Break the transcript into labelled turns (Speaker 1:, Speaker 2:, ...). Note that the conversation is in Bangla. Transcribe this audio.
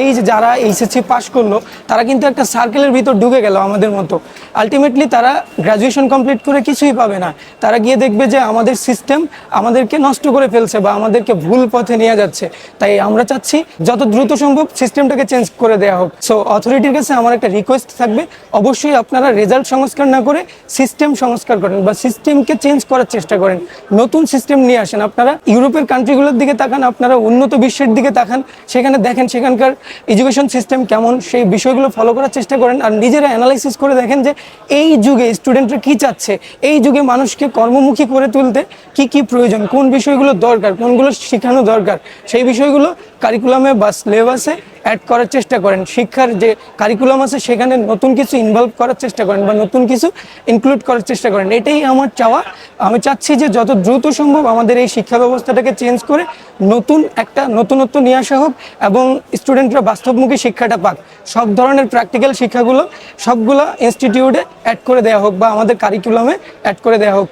Speaker 1: এই যে যারা এইচএসসি পাশ করল, তারা কিন্তু একটা সার্কেলের ভিতর ঢুকে গেল আমাদের মতো। আলটিমেটলি তারা গ্র্যাজুয়েশন কমপ্লিট করে কিছুই পাবে না। তারা গিয়ে দেখবে যে আমাদের সিস্টেম আমাদেরকে নষ্ট করে ফেলছে বা আমাদেরকে ভুল পথে নিয়ে যাচ্ছে। তাই আমরা চাচ্ছি যত দ্রুত সম্ভব সিস্টেমটাকে চেঞ্জ করে দেওয়া হোক। সো অথরিটির কাছে আমার একটা রিকোয়েস্ট থাকবে, অবশ্যই আপনারা রেজাল্ট সংস্কার না করে সিস্টেম সংস্কার করেন বা সিস্টেমকে চেঞ্জ করার চেষ্টা করেন। নতুন সিস্টেম নিয়ে আসেন। আপনারা ইউরোপের কান্ট্রিগুলোর দিকে তাকান, আপনারা উন্নত বিশ্বের দিকে তাকান। সেখানে দেখেন সেখানকার এডুকেশন সিস্টেম কেমন, সেই বিষয়গুলো ফলো করার চেষ্টা করেন আর নিজেরা অ্যানালাইসিস করে দেখেন যে এই যুগে স্টুডেন্টরা কী চাচ্ছে, এই যুগে মানুষকে কর্মমুখী করে তুলতে কি কি প্রয়োজন, কোন বিষয়গুলো দরকার, কোনগুলো শেখানো দরকার, সেই বিষয়গুলো কারিকুলামে বা সিলেবাসে অ্যাড করার চেষ্টা করেন। শিক্ষার যে কারিকুলাম আছে, সেখানে নতুন কিছু ইনভলভ করার চেষ্টা করেন বা নতুন কিছু ইনক্লুড করার চেষ্টা করেন। এটাই আমার চাওয়া। আমি চাচ্ছি যে যত দ্রুত সম্ভব আমাদের এই শিক্ষা ব্যবস্থাটাকে চেঞ্জ করে নতুন একটা নতুনত্ব নিয়ে আসা হোক এবং স্টুডেন্টরা বাস্তবমুখী শিক্ষাটা পাক। সব ধরনের প্র্যাকটিক্যাল শিক্ষাগুলো সবগুলো ইনস্টিটিউটে অ্যাড করে দেওয়া হোক বা আমাদের কারিকুলামে অ্যাড করে দেওয়া হোক।